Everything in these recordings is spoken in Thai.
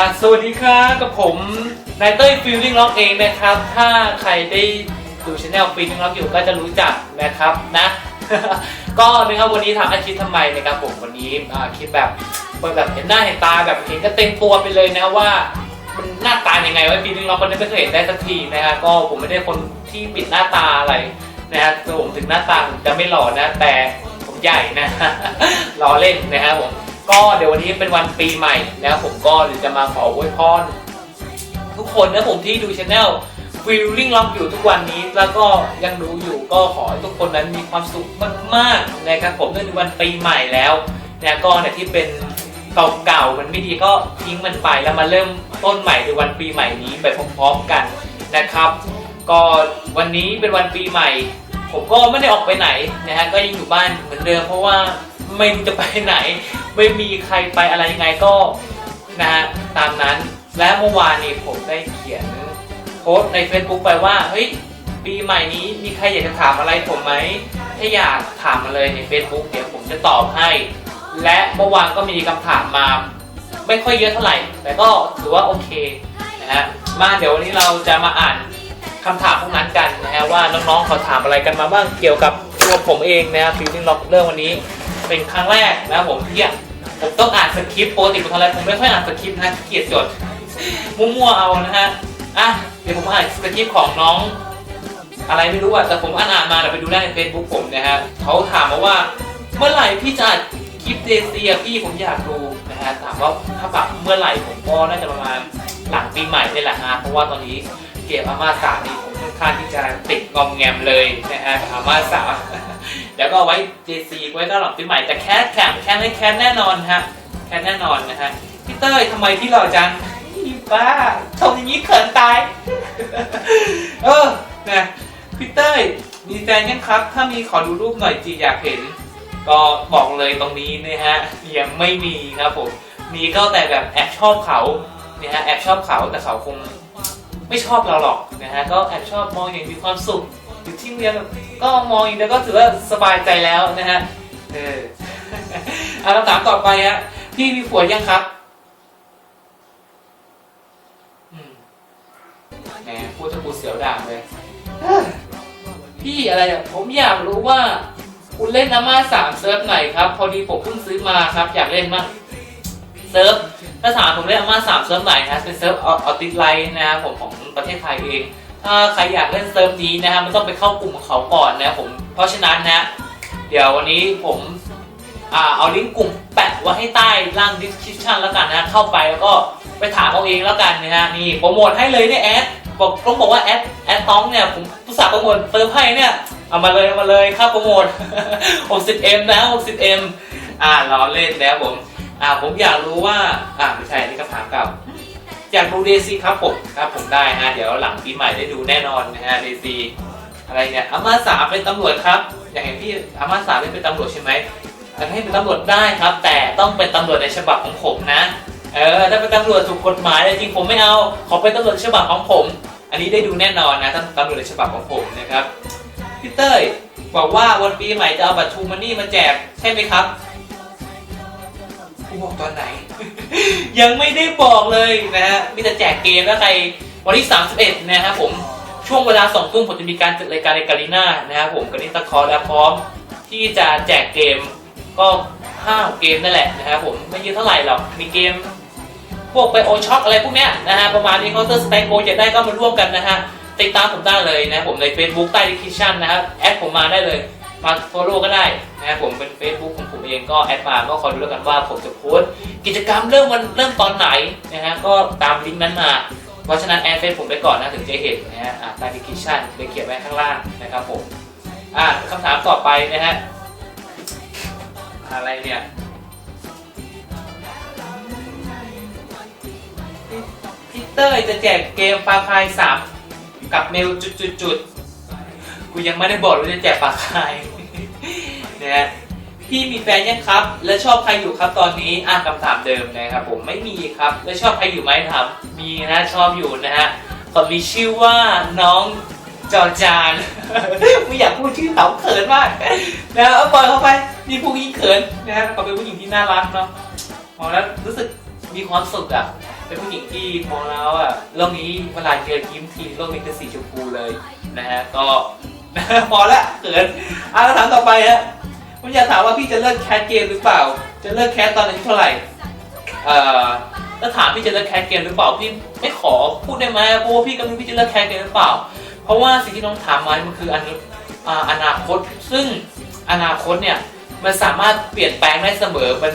่ะสวัสดีครับกับผมนายเต้ยฟิลลิ่งล็อกเองนะครับ ถ้าใครได้ดูช anel ฟิลลิ่งล็อกอยู่ก็จะรู้จักนะครับนะ ก็นะครับวันนี้ทำอาชีพทำไมนะครับผมวันนี้อ่าคิดแบบเปิดแบบเห็นหน้าเห็นตาแบบเห็นก็เต็มตัวไปเลยนะว่า มันหน้าตายังไงว่าฟิลลิ่งล็อกมันไม่เคยเห็นได้สักทีนะฮะก็ผมไม่ได้คนที่ปิดหน้าตาอะไรนะฮะตัวผมถึงหน้าตาผมจะไม่หล่อนะแต่ผมใหญ่นะ ล้อเล่นนะครับผม ก็เดี๋ยววันนี้เป็นวันปีใหม่นะครับผมก็เดี๋ยจะมาขออวยพรทุกคนนะผมที่ดูช anel Feeling Lock อยู่ทุกวันนี้แล้วก็ยังดูอยู่ก็ขอให้ทุกคนนั้นมีความสุขมากๆนะครับผมเนื่องในวันปีใหม่แล้วนะก็เนี่ยที่เป็นเก่าๆมันไม่ดีก็ทิ้งมันไปแล้วมาเริ่มต้นใหม่ในวันปีใหม่นี้ไปพร้อมๆกันนะครับ ก็วันนี้เป็นวันปีใหม่ ผมก็ไม่ได้ออกไปไหนนะฮะก็ยังอยู่บ้านเหมือนเดิมเพราะว่าไม่จะไปไหน ไม่มีใครไปอะไรยังไงก็นะฮะตามนั้น และเมื่อวานนี้ผมได้เขียนโพสต์ใน Facebook ไปว่าเฮ้ยปีใหม่นี้มีใครอยากจะถามอะไรผมไหมถ้าอยากถามมาเลยใน Facebook เดี๋ยวผมจะตอบให้ และเมื่อวานก็มีคำถามมา ไม่ค่อยเยอะเท่าไหร่ แต่ก็ถือว่าโอเคนะฮะมาเดี๋ยววันนี้เราจะมาอ่านคำถามพวกนั้นกันนะฮะว่าน้องๆเขาถามอะไรกันมาบ้างเกี่ยวกับตัวผมเองนะครับฟิลลิ่งล็อกเรื่องวันนี้ เป็นครั้งแรกนะผมที่ผมต้องอ่านสคริปต์ปกติผมทำอะไรผมไม่ค่อยอ่านสคริปต์นะเกียจจดมั่วๆเอานะฮะอะเดี๋ยวผมอ่านสคริปต์ของน้อง อะไรไม่รู้อะแต่ผมอ่านอ่านมาเดี๋ยวไปดูได้ใน Facebook ผมนะฮะเขาถามมาว่าเมื่อไหร่พี่จะอัดคลิปเดซีอะพี่ผมอยากดูนะฮะถามว่าถ้าแบบเมื่อไหร่ผมก็น่าจะประมาณหลังปีใหม่นี่แหละฮะเพราะว่าตอนนี้เกมอาม่าสามนี่ผมค่อนข้างที่จะติดงอมแงมเลยนะฮะอาม่าสาม เดี๋ยวก็ไว้ JC ไว้ก็หลังปีใหม่แต่แคสแข่งแคสไม่แคสแน่นอนฮะแคสแน่นอนนะฮะพี่เต้ยทำไมที่หล่อจังบ้าชมอย่างนี้เขินตาย เออนะพี่เต้ยมีแฟนยังครับ ถ้ามีขอดูรูปหน่อยจีอยากเห็น ก็บอกเลยตรงนี้นะฮะยังไม่มีครับผมมีก็แต่แบบแอบชอบเขาเนี่ยฮะแอบชอบเขาแต่เขาคงไม่ชอบเราหรอกนะฮะก็แอบชอบมองอย่างมีความสุข อยู่ที่เรียนแบบก็มองอย่างเดียวก็ถือว่าสบายใจแล้วนะฮะเอออะคำถามต่อไปฮะพี่มีผัวยังครับอืมแหมพูดจะกูเสียวด่างเลยเอ้อพี่อะไรอะผมอยากรู้ว่า คุณเล่นอาม่าสามเซิร์ฟไหนครับ พอดีผมเพิ่งซื้อมาครับ อยากเล่นมากเซิร์ฟถ้าถามผมเล่นอาม่าสามเซิร์ฟไหนนะเป็นเซิร์ฟออติสไลท์นะครับผมของประเทศไทยเอง ถ้าใครอยากเล่นเซิร์ฟนี้นะฮะมันต้องไปเข้ากลุ่มของเขาก่อนนะผม เพราะฉะนั้นนะเดี๋ยววันนี้ผมอ่าเอาลิงก์กลุ่มแปะไว้ให้ใต้ล่าง description แล้วกันนะเข้าไปแล้วก็ไปถามเอาเองแล้วกันนะฮะนี่โปรโมทให้เลยเนี่ยแอดบอกต้องบอกว่าแอดแอดต้องเนี่ยผมผู้สาห์โปรโมทเติมให้เนี่ยเอามาเลยเอามาเลยค่าโปรโมท 60m นะ 60m อ่าล้อเล่นนะครับผมอ่าผมอยากรู้ว่าอ่าไม่ใช่นี่คำถามเก่า อยากดูเดซีครับผมครับผมได้ฮะเดี๋ยวหลังปีใหม่ได้ดูแน่นอนนะฮะเดซีอะไรเนี่ยอาม่าสามเป็นตำรวจครับ อย่ากเห็นพี่อาม่าสามเป็นตำรวจใช่ไหมให้เป็นตำรวจได้ครับ แต่ต้องเป็นตำรวจในฉบับของผมนะเออถ้าเป็นตำรวจถูกกฎหมายจริงผมไม่เอาขอเป็นตำรวจฉบับของผม อันนี้ได้ดูแน่นอนนะถ้าตำรวจในฉบับของผมนะครับพี่เต้ยบอกว่าวันปีใหม่จะเอาบัตรทูมันนี่มาแจกใช่ไหมครับ กูบอกตอนไหน ยังไม่ได้บอกเลยนะฮะมีแต่แจกเกมแล้วใครวันที่ 31 นะครับผมช่วงเวลา2ทุ่มผมจะมีการจัดรายการในการีน่านะครับผมกับนิตาคอร์และพร้อมที่จะแจกเกมก็5เกมนั่นแหละนะครับผมไม่เยอะเท่าไหร่หรอกมีเกมพวกไปโอช็อคอะไรพวกเนี้ยนะฮะประมาณนี้เคาน์เตอร์สแตนโกจะได้ก็มาร่วมกันนะฮะติดตามผมได้เลยนะผมใน Facebook ใต้ดีคิชั่นนะครับแอดผมมาได้เลย มาโฟโล่ก็ได้นะครับผมเป็น Facebook ของผมเองก็แอดมาก็คอยดูแล้วกันว่าผมจะโพสต์กิจกรรมเริ่มวันเริ่มตอนไหนนะฮะก็ตามลิงก์นั้นมาเพราะฉะนั้นแอดเฟซผมไปก่อนนะถึงจะเห็นนะฮะอ่าใต้ดีคิชั่นไปเขียนไว้ข้างล่างนะครับผมอ่าคำถามต่อไปนะฮะอะไรเนี่ยพี่เต้ยจะแจกเกมฟาคายสามกับเมลจุดจุดจุด กูยังไม่ได้บอกเลยจะแจกฟาใคายนะฮะพี่มีแฟนยังครับ และชอบใครอยู่ครับตอนนี้อะคำถามเดิมนะครับผมไม่มีครับ แล้วชอบใครอยู่ไหมถามมีนะชอบอยู่นะฮะเขามีชื่อว่าน้องจอจานไม่อยากพูดชื่อเขาเขินมากนะเอาปล่อยเข้าไปนี่ผู้หญิงเขินนะฮะเขาเป็นผู้หญิงที่น่ารักเนาะมองแล้วรู้สึกมีความสุขอะเป็นผู้หญิงที่มองแล้วอะโลกนี้เวลาเจอยิ้มทีโลกนี้คือสีชมพูเลยนะฮะก็ พอละเขินอะคำถามต่อไปฮะผมอยากถามว่าพี่จะเลิกแคสเกมหรือเปล่า จะเลิกแคสตอนอายุเท่าไหร่เอ่อถ้าถามพี่จะเลิกแคสเกมหรือเปล่าพี่ไม่ขอพูดได้ไหมเพราะว่าพี่ก็ไม่รู้พี่จะเลิกแคสเกมหรือเปล่า เพราะว่าสิ่งที่น้องถามมามันคืออนาอ่าอนาคต ซึ่งอนาคตเนี่ยมันสามารถเปลี่ยนแปลงได้เสมอมัน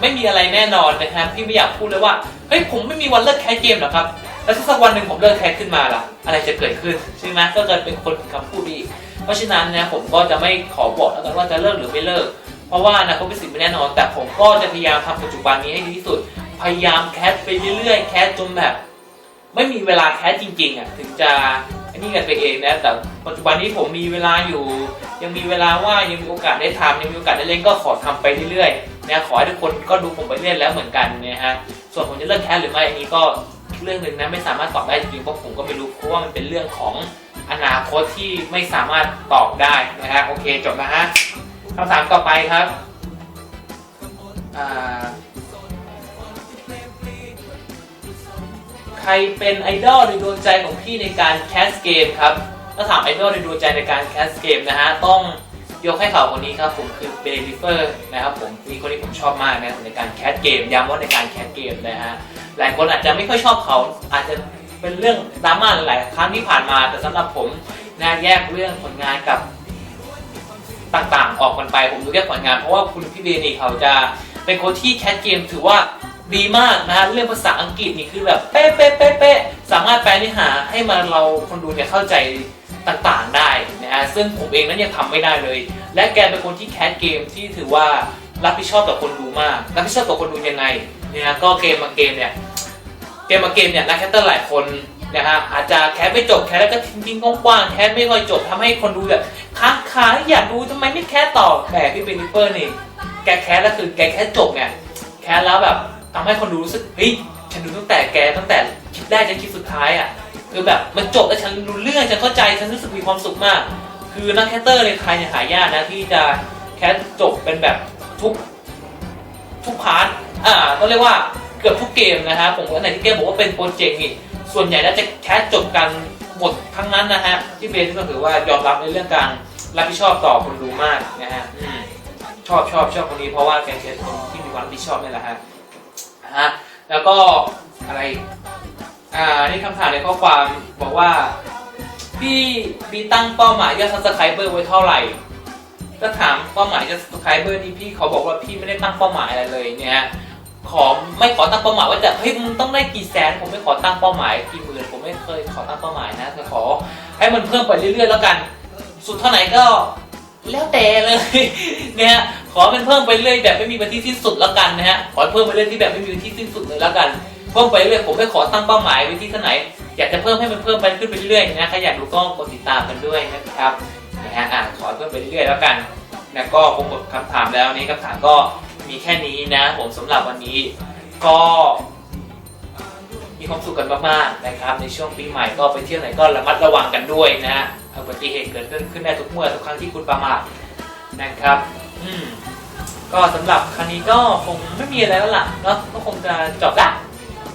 ไม่มีอะไรแน่นอนนะครับพี่ไม่อยากพูดเลยว่าเฮ้ยผมไม่มีวันเลิกแคสเกมหรอกครับ แล้วถ้าสักวันหนึ่งผมเลิกแคสขึ้นมาล่ะ อะไรจะเกิดขึ้นใช่ไหมก็จะเป็นคนคำพูดอีก เพราะฉะนั้นนะผมก็จะไม่ขอบอกแล้วกันว่าจะเลิกหรือไม่เลิก เพราะว่านะเขาเป็นสิ่งไม่แน่นอน แต่ผมก็จะพยายามทำปัจจุบันนี้ให้ดีที่สุด พยายามแคสไปเรื่อยๆ แคสจนแบบไม่มีเวลาแคสจริงๆอะถึงจะอันนี้กันไปเองนะแต่ปัจจุบันนี้ผมมีเวลาอยู่ ยังมีเวลาว่ายังมีโอกาสได้ทำยังมีโอกาสได้เล่นก็ขอทำไปเรื่อยๆนะขอให้ทุกคนก็ดูผมไปเล่นแล้วเหมือนกันนะฮะส่วนผมจะเลิกแคสหรือไม่อันนี้ก็ เรื่องหนึ่งนะไม่สามารถตอบได้จริงเพราะผมก็ไม่รู้เพราะว่ามันเป็นเรื่องของอนาคตที่ไม่สามารถตอบได้นะฮะโอเคจบนะฮะคำถามต่อไปครับใครเป็นไอดอลในดวงใจของพี่ในการแคสเกมครับถ้าถามไอดอลในดวงใจในการแคสเกมนะฮะต้องยกให้เขาคนนี้ครับผมคือเบลิเฟอร์นะครับผมมีคนที่ผมชอบมากนะในการแคสเกมย้ำว่าในการแคสเกมนะฮะ หลายคนอาจจะไม่ค่อยชอบเขาอาจจะเป็นเรื่องดราม่าหลายครั้งที่ผ่านมา แต่สำหรับผมนะแยกเรื่องผลงานกับต่างๆ ออกกันไป ผมดูแค่ผลงานเพราะว่าคุณพี่เบนี่เขาจะเป็นคนที่แคสเกมถือว่าดีมากนะเรื่องภาษาอังกฤษนี่คือแบบเป๊ะเป๊ะเป๊ะเป๊ะสามารถแปลเนื้อหาให้มาเราคนดูเนี่ยเข้าใจต่างๆได้นะฮะซึ่งผมเองนั้นยังทำไม่ได้เลย และแกเป็นคนที่แคสเกมที่ถือว่ารับผิดชอบต่อคนดูมาก รับผิดชอบต่อคนดูยังไง เนี่ยก็เกมบางเกมเนี่ยเกมบางเกมเนี่ยนักแคสเตอร์หลายคนนะฮะอาจจะแคสไม่จบแคสแล้วก็ทิ้งๆกว้างแคสไม่ค่อยจบทำให้คนดูแบบค้างคาอยากดูทำไมไม่แคสต่อแหมพี่เบนิเปอร์นี่แกแคสแล้วคือแกแคสจบเนี่ยแคสแล้วแบบทำให้คนดูรู้สึกเฮ้ยฉันดูตั้งแต่แกตั้งแต่คลิปแรกจนคลิปสุดท้ายอะคือแบบมันจบแล้วฉันรู้เรื่องฉันเข้าใจฉันรู้สึกมีความสุขมาก คือนักแคสเตอร์ในไทยเนี่ยหายากนะที่จะแคสจบเป็นแบบทุกทุกพาร์ท อ่าต้องเรียกว่าเกือบทุกเกมนะฮะผมว่าไหนที่เกมบอกว่าเป็นโปรเจกต์นี่ส่วนใหญ่แล้วจะแคสจบกันหมดทั้งนั้นนะฮะที่เบนก็ถือว่ายอมรับในเรื่องการรับผิดชอบต่อคนดูมากนะฮะชอบชอบชอบคนนี้เพราะว่าแกเป็นคนที่มีความรับผิดชอบนี่แหละฮะนะฮะแล้วก็อะไรอ่านี่คำถามในข้อความบอกว่าพี่บีตั้งเป้าหมายยอดซับสไครเบอร์ไว้เท่าไหร่ก็ถามเป้าหมายยอดซับสไครเบอร์นี่พี่เขาบอกว่าพี่ไม่ได้ตั้งเป้าหมายอะไรเลยเนี่ย ขอไม่ขอตั้งเป้าหมายว่าจะเฮ้ยมึงต้องได้กี่แสนผมไม่ขอตั้งเป้าหมายกี่หมื่นผมไม่เคยขอตั้งเป้าหมายนะแต่ขอให้มันเพิ่มไปเรื่อยๆแล้วกัน สุดเท่าไหร่ก็แล้วแต่เลยเนี่ยฮะขอเป็นเพิ่มไปเรื่อยแบบไม่มีวันที่สิ้นสุดแล้วกันนะฮะขอเพิ่มไปเรื่อยที่แบบไม่มีวันที่สิ้นสุดเลยแล้วกันเพิ่มไปเรื่อยผมไม่ขอตั้งเป้าหมายไว้ที่เท่าไหร่อยากจะเพิ่มให้มันเพิ่มไปขึ้นไปเรื่อยนะใครอยากดูก็กดติดตามกันด้วยนะครับนะฮะอะขอเพิ่มไปเรื่อยแล้วกันนะก็คงหมดคำถามแล้วนี้คำถามก็ มีแค่นี้นะผมสำหรับวันนี้ก็มีความสุขกันมากๆนะครับ ในช่วงปีใหม่ก็ไปเที่ยวไหนก็ระมัดระวังกันด้วยนะอุบัติเหตุเกิดขึ้นขึ้นได้ทุกเมื่อทุกครั้งที่คุณประมาทนะครับ อืมก็สำหรับครั้งนี้ก็คงไม่มีอะไรแล้วล่ะเนาะก็คงจะจบละ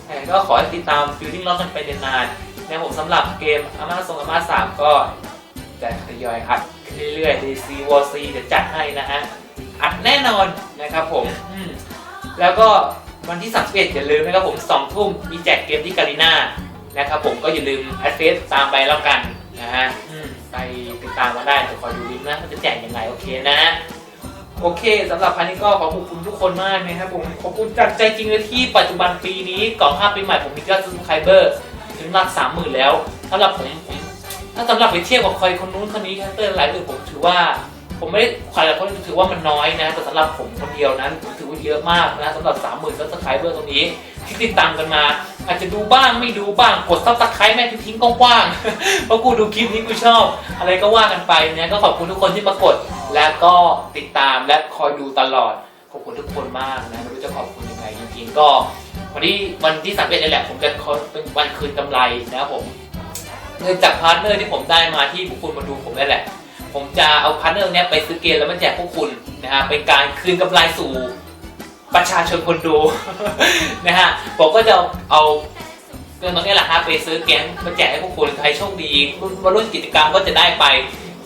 แต่ก็ขอให้ติดตามฟิลลิ่งล็อกกันไปนานๆนะผมสำหรับเกมอามาทรงอามาสามก็จะทยอยอัดเรื่อยๆ DC War C จะจัดให้นะฮะ อัดแน่นอนนะครับผมอืมแล้วก็วันที่ 31 อย่าลืมนะครับผม2ทุ่มมีแจกเกมที่การีนานะครับผมก็อย่าลืมแอดเฟซตามไปแล้วกันนะฮะอืมไปติดตามมาได้เดี๋ยวคอยดูลิงก์นะว่าจะแจกยังไงโอเคนะโอเคสำหรับพันนี้ก็ขอขอบคุณทุกคนมากนะครับผมขอบคุณจากใจจริงเลยที่ปัจจุบันปีนี้ก่อน5ปีใหม่ผมมียอดซับสไครเบอร์ถึงหลักสามหมื่นแล้วสำหรับผมผมถ้าสำหรับไปเทียบกับใครคนนู้นคนนี้แคสเตอร์หลายอื่นผมถือว่า ผมไม่ได้ใครหลายคนถือว่ามันน้อยนะ แต่สำหรับผมคนเดียวนั้นถือว่าเยอะมากนะสำหรับสามหมื่นซับสไครเบอร์ตรงนี้ที่ติดตามกันมา อาจจะดูบ้างไม่ดูบ้างกดซับสไครต์แม่ทิ้งกว้างๆเพราะกูดูคลิปนี้กูชอบ อะไรก็ว่ากันไปนะก็ขอบคุณทุกคนที่มากด และก็ติดตามและคอยดูตลอดขอบคุณทุกคนมากนะไม่รู้จะขอบคุณยังไงจริงๆก็วันที่วันที่สามเอ็ดนี่แหละผมจะเป็นวันคืนกำไรนะครับผมเงินจากพาร์ทเนอร์ที่ผมได้มาที่พวกคุณมาดูผมนี่แหละ ผมจะเอาพาร์ทเนอร์เนี้ยไปซื้อเกมแล้วมาแจกพวกคุณนะฮะเป็นการคืนกำไรสู่ประชาชนคนดู นะฮะผมก็จะเอาเงินตรงนี้แหละฮะไปซื้อแกงมาแจกให้พวกคุณใครโชคดีรุ่นมารุ่นกิจกรรมก็จะได้ไป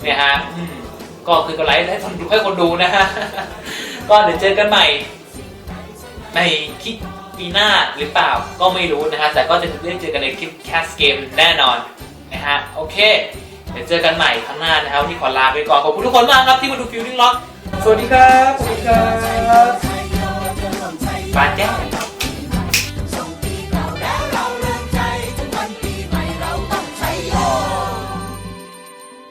เนี่ยฮะก็คือกำไรให้คนดูให้คนดูนะฮะก็เดี๋ยวเจอกันใหม่ ในคลิปปีหน้าหรือเปล่าก็ไม่รู้นะฮะแต่ก็จะได้เจอกันในคลิปแคสเกมแน่นอนนะฮะโอเค เดี๋ยวเจอกันใหม่ครั้งหน้านะครับวันนี้ขอลาไปก่อนขอบคุณทุกคนมากครับที่มาดูฟิลลิ่งล็อกสวัสดีครับสวัสดีครับ บาแจ้ง